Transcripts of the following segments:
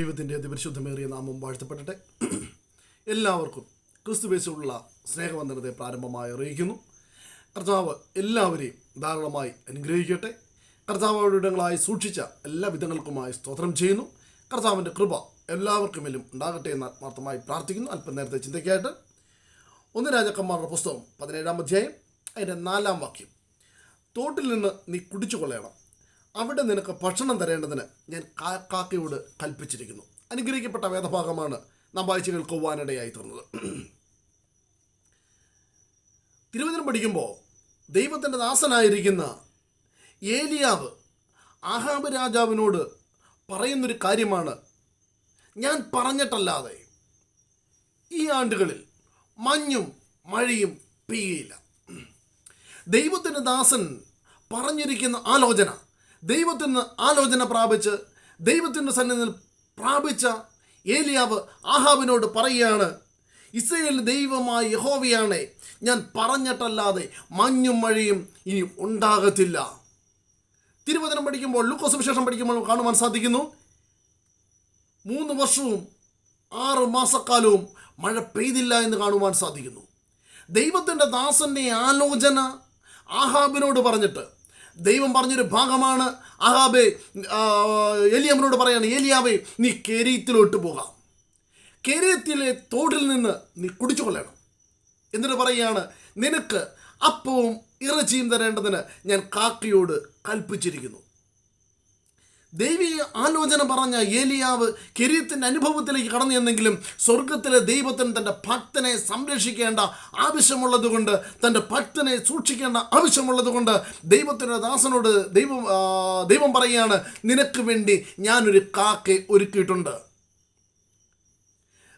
ദൈവത്തിന്റെ അതിപരിശുദ്ധമേറിയ നാമം വാഴ്ത്തപ്പെടട്ടെ. എല്ലാവർക്കും ക്രിസ്തുവേശുള്ള സ്നേഹവന്ദനത്തെ പ്രാരംഭമായി അറിയിക്കുന്നു. കർത്താവ് എല്ലാവരെയും ധാരാളമായി അനുഗ്രഹിക്കട്ടെ. കർത്താവ് ഇടങ്ങളായി സൂക്ഷിച്ച എല്ലാ വിധങ്ങൾക്കുമായി സ്തോത്രം ചെയ്യുന്നു. കർത്താവിന്റെ കൃപ എല്ലാവർക്കും എല്ലാവർക്കുമേലും ഉണ്ടാകട്ടെ എന്ന് ആത്മാർത്ഥമായി പ്രാർത്ഥിക്കുന്നു. അല്പം നേരത്തെ ചിന്തയ്ക്കായിട്ട് ഒന്ന് രാജാക്കന്മാരുടെ പുസ്തകം പതിനേഴാം അധ്യായം അതിന്റെ നാലാം വാക്യം. തോട്ടിൽ നിന്ന് നീ കുടിച്ചു കൊള്ളയണം അവിടെ നിനക്ക് ഭക്ഷണം തരേണ്ടതിന് ഞാൻ കാക്കയോട് കൽപ്പിച്ചിരിക്കുന്നു. അനുഗ്രഹിക്കപ്പെട്ട വേദഭാഗമാണ് നാം വായിച്ചു കേൾക്കുവാനിടയായി തീർന്നത്. തിരുവനന്തപുരം പഠിക്കുമ്പോൾ ദൈവത്തിന്റെ ദാസനായിരിക്കുന്ന ഏലിയാവ് ആഹാബ് രാജാവിനോട് പറയുന്നൊരു കാര്യമാണ്. ഞാൻ പറഞ്ഞിട്ടല്ലാതെ ഈ ആണ്ടുകളിൽ മഞ്ഞും മഴയും പെയ്യയില്ല. ദൈവത്തിന്റെ ദാസൻ പറഞ്ഞിരിക്കുന്ന ആലോചന ദൈവത്തിന് ആലോചന പ്രാപിച്ച് ദൈവത്തിന്റെ സന്നിധിയിൽ പ്രാപിച്ച ഏലിയാവ് ആഹാബിനോട് പറയുകയാണ് ഇസ്രയേൽ ദൈവമായ യഹോവയാണ് ഞാൻ പറഞ്ഞിട്ടല്ലാതെ മഞ്ഞും മഴയും ഇനി ഉണ്ടാകത്തില്ല. തിരുവചനം പഠിക്കുമ്പോൾ ലുക്കോസ് വിശേഷം പഠിക്കുമ്പോൾ കാണുവാൻ സാധിക്കുന്നു മൂന്ന് വർഷവും ആറ് മാസക്കാലവും മഴ പെയ്തില്ല എന്ന് കാണുവാൻ സാധിക്കുന്നു. ദൈവത്തിന്റെ ദാസന്റെ ആലോചന ആഹാബിനോട് പറഞ്ഞിട്ട് ദൈവം പറഞ്ഞൊരു ഭാഗമാണ്. അഹാബെ എലിയമ്മനോട് പറയാണ് ഏലിയാവേ നീ കേരീത്തിലോട്ട് പോകാം. കേരയത്തിലെ തോടിൽ നിന്ന് നീ കുടിച്ചു കൊള്ളണം. എന്നിട്ട് പറയുകയാണ് നിനക്ക് അപ്പവും ഇറച്ചിയും തരേണ്ടതിന് ഞാൻ കാക്കയോട് കൽപ്പിച്ചിരിക്കുന്നു. ദൈവീയ ആലോചന പറഞ്ഞ ഏലിയാവ് കിരീത്തിന്റെ അനുഭവത്തിലേക്ക് കടന്നു എന്നെങ്കിലും സ്വർഗത്തിലെ ദൈവത്തിന് തന്റെ ഭക്തനെ സംരക്ഷിക്കേണ്ട ആവശ്യമുള്ളതുകൊണ്ട് തന്റെ ഭക്തനെ സൂക്ഷിക്കേണ്ട ആവശ്യമുള്ളതുകൊണ്ട് ദൈവത്തിന്റെ ദാസനോട് ദൈവം ദൈവം പറയുകയാണ് നിനക്ക് വേണ്ടി ഞാനൊരു കാക്കെ ഒരുക്കിയിട്ടുണ്ട്.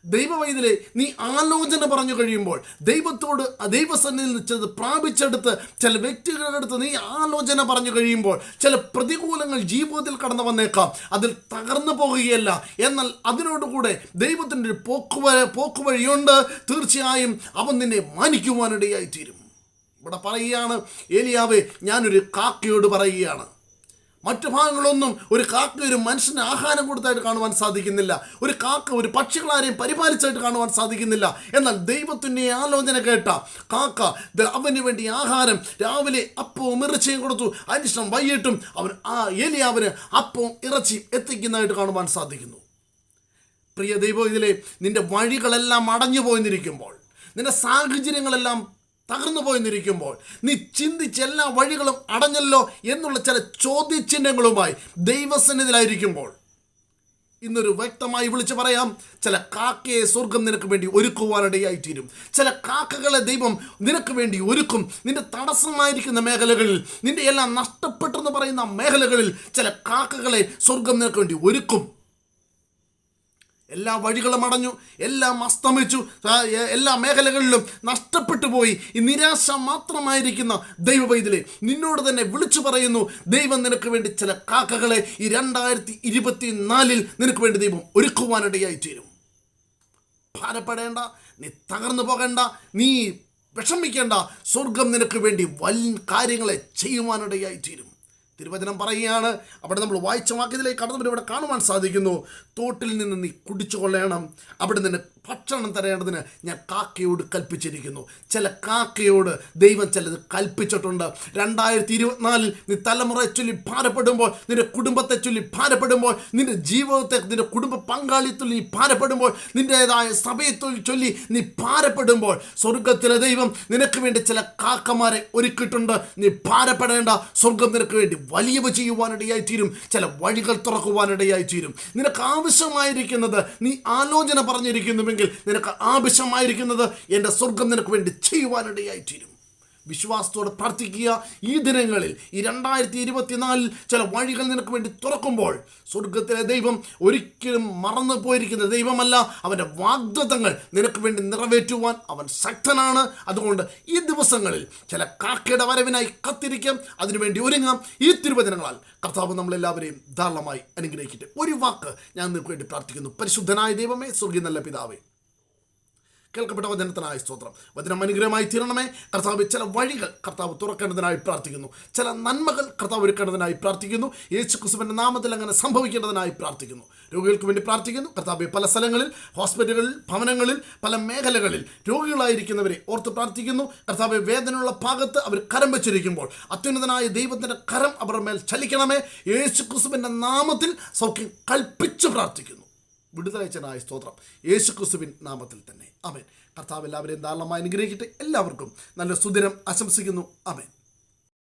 ദൈവവൈദ്യലെ നീ ആലോചന പറഞ്ഞു കഴിയുമ്പോൾ ദൈവത്തോട് ദൈവസന്നിധിയിൽ നിന്ന് പ്രാപിച്ചെടുത്ത് ചില വ്യക്തികളുടെ അടുത്ത് നീ ആലോചന പറഞ്ഞു കഴിയുമ്പോൾ ചില പ്രതികൂലങ്ങൾ ജീവിതത്തിൽ കടന്നു വന്നേക്കാം. അതിൽ തകർന്നു പോകുകയല്ല. എന്നാൽ അതിനോടുകൂടെ ദൈവത്തിന്റെ ഒരു പോക്കുവ പോക്കുവഴിയുണ്ട് തീർച്ചയായും അവൻ നിന്നെ മാനിക്കുവാനിടയായിത്തീരും ഇവിടെ പറയുകയാണ് ഏലിയാവേ ഞാനൊരു കാക്കയോട് പറയുകയാണ്. മറ്റു ഭാഗങ്ങളൊന്നും ഒരു കാക്ക ഒരു മനുഷ്യന് ആഹാരം കൊടുത്തായിട്ട് കാണുവാൻ സാധിക്കുന്നില്ല. ഒരു കാക്ക ഒരു പക്ഷികളാരെയും പരിപാലിച്ചായിട്ട് കാണുവാൻ സാധിക്കുന്നില്ല. എന്നാൽ ദൈവത്തിന്റെ ആലോചന കേട്ട കാക്ക അവന് വേണ്ടി ആഹാരം രാവിലെ അപ്പവും ഇറച്ചിയും കൊടുത്തു. അനിഷ്ടം വൈകിട്ടും അവൻ ആ ഏലിയാവിന് അപ്പവും ഇറച്ചിയും എത്തിക്കുന്നതായിട്ട് കാണുവാൻ സാധിക്കുന്നു. പ്രിയ ദൈവം ഇതിലെ നിന്റെ വഴികളെല്ലാം അടഞ്ഞു പോയിന്നിരിക്കുമ്പോൾ നിന്റെ സാഹചര്യങ്ങളെല്ലാം തകർന്നു പോയെന്നിരിക്കുമ്പോൾ നീ ചിന്തിച്ച എല്ലാ വഴികളും അടഞ്ഞല്ലോ എന്നുള്ള ചില ചോദ്യചിഹ്നങ്ങളുമായി ദൈവസന്നിധിയിലായിരിക്കുമ്പോൾ ഇന്നൊരു വ്യക്തമായി വിളിച്ചു പറയാം ചില കാക്കയെ സ്വർഗം നിനക്ക് വേണ്ടി ഒരുക്കുവാനിടയായി തീരും ചില കാക്കകളെ ദൈവം നിനക്ക് വേണ്ടി ഒരുക്കും. നിന്റെ തടസ്സമായിരിക്കുന്ന മേഖലകളിൽ നിന്റെ എല്ലാം നഷ്ടപ്പെട്ടെന്ന് പറയുന്ന മേഖലകളിൽ ചില കാക്കകളെ സ്വർഗം നിനക്ക് വേണ്ടി ഒരുക്കും. എല്ലാ വഴികളും അടഞ്ഞു എല്ലാം അസ്തമിച്ചു എല്ലാ മേഖലകളിലും നഷ്ടപ്പെട്ടു പോയി. ഈ നിരാശ മാത്രമായിരിക്കുന്ന ദൈവവൈദ്യലെ നിന്നോട് തന്നെ വിളിച്ചു പറയുന്നു ദൈവം നിനക്ക് വേണ്ടി ചില കാക്കകളെ ഈ രണ്ടായിരത്തി ഇരുപത്തി നാലിൽ നിനക്ക് വേണ്ടി ദൈവം ഒരുക്കുവാനിടയായി തീരും ഭാരപ്പെടേണ്ട നീ തകർന്നു പോകേണ്ട നീ വിഷമിക്കേണ്ട സ്വർഗം നിനക്ക് വേണ്ടി വൻ കാര്യങ്ങളെ ചെയ്യുവാനിടയായി തീരും തിരുവചനം പറയുകയാണ്. അവിടെ നമ്മൾ വായിച്ച വാക്യത്തിലേക്ക് കടന്നു ഇവിടെ കാണുവാൻ സാധിക്കുന്നു. തോട്ടിൽ നിന്ന് നീ കുടിച്ചു കൊള്ളണം അവിടെ നിന്ന് ഭക്ഷണം തരേണ്ടതിന് ഞാൻ കാക്കയോട് കൽപ്പിച്ചിരിക്കുന്നു. ചില കാക്കയോട് ദൈവം ചിലത് കൽപ്പിച്ചിട്ടുണ്ട്. രണ്ടായിരത്തി ഇരുപത്തിനാലിൽ നീ തലമുറയെ ചൊല്ലി ഭാരപ്പെടുമ്പോൾ നിന്റെ കുടുംബത്തെ ചൊല്ലി ഭാരപ്പെടുമ്പോൾ നിന്റെ ജീവിതത്തെ നിന്റെ കുടുംബ പങ്കാളിത്തത്തിൽ നീ ഭാരപ്പെടുമ്പോൾ നിന്റേതായ സഭയെ തൊ- ചൊല്ലി നീ ഭാരപ്പെടുമ്പോൾ സ്വർഗത്തിലെ ദൈവം നിനക്ക് വേണ്ടി ചില കാക്കമാരെ ഒരുക്കിയിട്ടുണ്ട്. നീ ഭാരപ്പെടേണ്ട. സ്വർഗം നിനക്ക് വേണ്ടി വലിയവ ചെയ്യുവാനിടയായി തീരും ചില വഴികൾ തുറക്കുവാനിടയായി തീരും നിനക്ക് ആവശ്യമായിരിക്കുന്നത് നീ ആലോചന പറഞ്ഞിരിക്കുന്നുവെങ്കിൽ നിനക്ക് ആവശ്യമായിരിക്കുന്നത് എന്റെ സ്വർഗം നിനക്ക് വേണ്ടി ചെയ്യുവാനിടയായി തീരും വിശ്വാസത്തോടെ പ്രാർത്ഥിക്കുക. ഈ ദിനങ്ങളിൽ ഈ രണ്ടായിരത്തി ഇരുപത്തിനാലിൽ ചില വഴികൾ നിനക്ക് വേണ്ടി തുറക്കുമ്പോൾ സ്വർഗത്തിലെ ദൈവം ഒരിക്കലും മറന്നു പോയിരിക്കുന്ന ദൈവമല്ല. അവന്റെ വാഗ്ദത്തങ്ങൾ നിനക്ക് വേണ്ടി നിറവേറ്റുവാൻ അവൻ ശക്തനാണ്. അതുകൊണ്ട് ഈ ദിവസങ്ങളിൽ ചില കാക്കയുടെ വരവിനായി കത്തിരിക്കാം. അതിനുവേണ്ടി ഒരുങ്ങാം. ഈ തിരുവചനങ്ങളാൽ കർത്താവ് നമ്മളെല്ലാവരെയും ധാരാളമായി അനുഗ്രഹിക്കട്ടെ. ഒരു വാക്ക് ഞാൻ നിനക്ക് വേണ്ടി പ്രാർത്ഥിക്കുന്നു. പരിശുദ്ധനായ ദൈവമേ സ്വർഗീയ നല്ല പിതാവേ കേൾക്കപ്പെട്ട വചനത്തിനായി സ്തോത്രം. വചനം അനുഗ്രഹമായി തീരണമേ. കർത്താവ് ചില വഴികൾ കർത്താവ് തുറക്കേണ്ടതിനായി പ്രാർത്ഥിക്കുന്നു. ചില നന്മകൾ കർത്താവ് ഒരുക്കേണ്ടതിനായി പ്രാർത്ഥിക്കുന്നു. യേശു ക്രിസ്തുവിന്റെ നാമത്തിൽ അങ്ങനെ സംഭവിക്കേണ്ടതിനായി പ്രാർത്ഥിക്കുന്നു. രോഗികൾക്ക് വേണ്ടി പ്രാർത്ഥിക്കുന്നു. കർത്താവ് പല സ്ഥലങ്ങളിൽ ഹോസ്പിറ്റലുകളിൽ ഭവനങ്ങളിൽ പല മേഖലകളിൽ രോഗികളായിരിക്കുന്നവരെ ഓർത്ത് പ്രാർത്ഥിക്കുന്നു. കർത്താവ് വേദനയുള്ള ഭാഗത്ത് അവർ കരം വെച്ചിരിക്കുമ്പോൾ അത്യുന്നതനായ ദൈവത്തിന്റെ കരം അവരുടെ മേൽ ചലിക്കണമേ. യേശു ക്രിസ്തുവിന്റെ നാമത്തിൽ സൗഖ്യം കൽപ്പിച്ച് പ്രാർത്ഥിക്കുന്നു. വിടുതലയച്ചനായ സ്തോത്രം. യേശു ക്രിസ്തുവിൻ നാമത്തിൽ തന്നെ. അമേൻ കർത്താവ് എല്ലാവരെയും ധാരാളമായി അനുഗ്രഹിക്കട്ടെ. എല്ലാവർക്കും നല്ല സുദിനം ആശംസിക്കുന്നു. അമേൻ